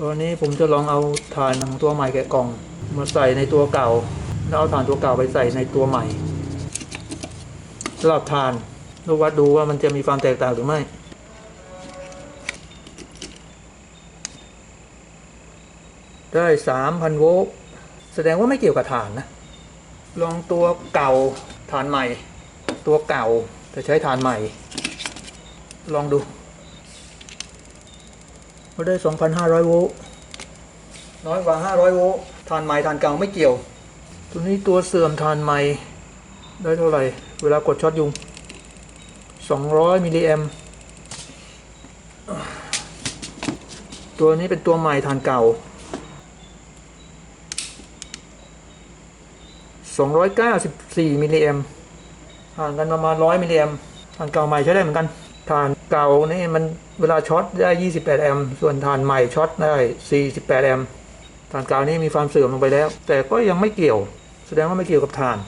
ตัวนี้ผมจะลองเอาถ่านของตัวใหม่แกะกล่อง มาใส่ในตัวเก่า แล้วเอาถ่านตัวเก่าไปใส่ในตัวใหม่สลับถ่านดูวัดดูว่ามันจะมีความแตกต่างหรือไม่ได้สามพันโวลต์แสดงว่าไม่เกี่ยวกับฐานนะ ลองตัวเก่าฐานใหม่ ตัวเก่าแต่ใช้ฐานใหม่ ลองดู ก็ได้ 2,500 โวลต์น้อยกว่า 500 โวลต์ฐานใหม่ฐานเก่าไม่เกี่ยว ตัวนี้ตัวเสื่อมฐานใหม่ได้เท่าไหร่ เวลากดช็อตยุง 200 มิลลิแอมตัวนี้เป็นตัวใหม่ฐานเก่า 294 มิลลิแอมห่างกันประมาณ 100 มิลลิแอมป์ฐานเก่าใหม่ใช้ได้เหมือนกัน ฐานเก่านี่มันเวลาช็อตได้ 28 แอมป์ส่วนฐานใหม่ช็อตได้ 48 แอมป์ฐานเก่านี่มีความเสื่อมลงไปแล้ว แต่ก็ยังไม่เกี่ยว แสดงว่าไม่เกี่ยวกับฐาน